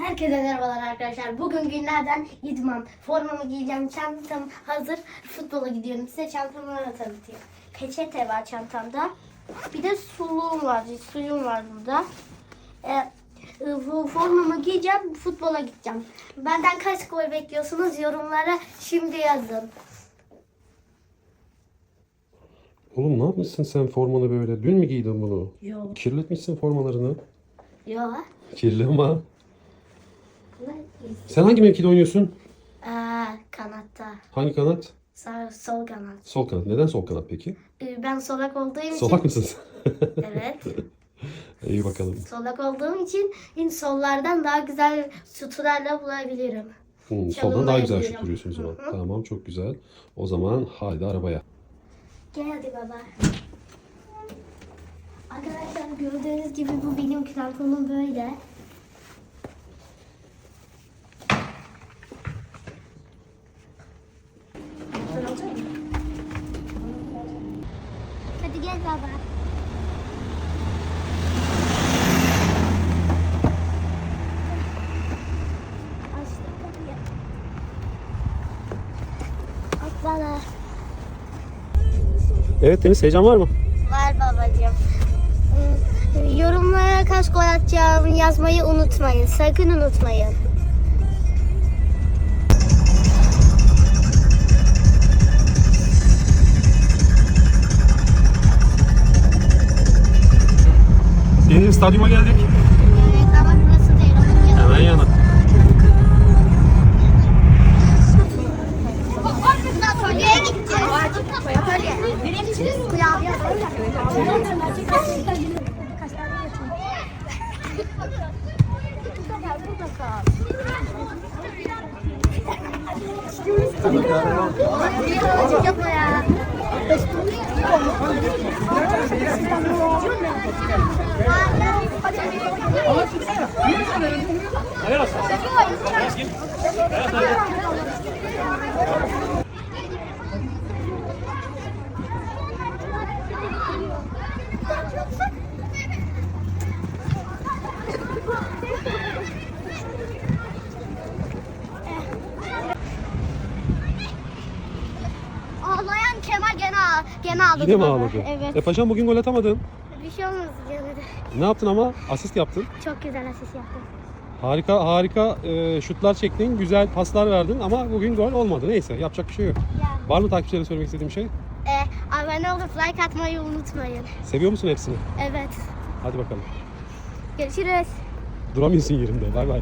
Herkese merhabalar arkadaşlar. Bugün günlerden idman. Formamı giyeceğim. Çantam hazır. Futbola gidiyorum. Size çantamı tanıtayım. Peçete var çantamda. Bir de suluğum var. Suyum var burada. Ee, bu formamı giyeceğim. Futbola gideceğim. Benden kaç gol bekliyorsunuz? Yorumlara şimdi yazın. Oğlum ne yapmışsın sen formanı böyle? Dün mü giydin bunu? Yok. Kirletmişsin formalarını. Yok. Kirli ama. Sen hangi mevkide oynuyorsun? Aa, kanatta. Hangi kanat? Sağ, sol kanat. Sol kanat. Neden sol kanat peki? Ee, Ben solak olduğum için. Solak mısın? Evet. İyi bakalım. Solak olduğum için in sollardan daha güzel şutlarla bulabilirim. Hmm, soldan daha güzel şut yapıyorum. vuruyorsun o zaman. Tamam çok güzel. O zaman haydi arabaya. Gel hadi baba. Arkadaşlar gördüğünüz gibi bu benim kramponum böyle. Hadi gel baba. Kapıyı. Evet Deniz heyecan var mı? Var babacığım. Hmm, Yorumlara kaç gol atacağımı yazmayı unutmayın. Sakın unutmayın. Deniz stadyuma geldik. Evet ama burası değil. Hemen yana. Atölyeye gideceğiz. Atölye. Klavye. Yapma ya. Ağlayan Kemal gene ağ- gene ağladı. Yine mi baba. ağladı? Evet. E paşam bugün gol atamadın. Bir şey olmaz de. Ne yaptın ama? Asist yaptın. Çok güzel asist yaptım. Harika harika e, şutlar çektin. Güzel paslar verdin ama bugün gol olmadı. Neyse yapacak bir şey yok. Yani. Var mı takipçilere söylemek istediğin bir şey? E, abone olup like atmayı unutmayın. Seviyor musun hepsini? Evet. Hadi bakalım. Görüşürüz. Duramıyorsun yerinde. Bay bay.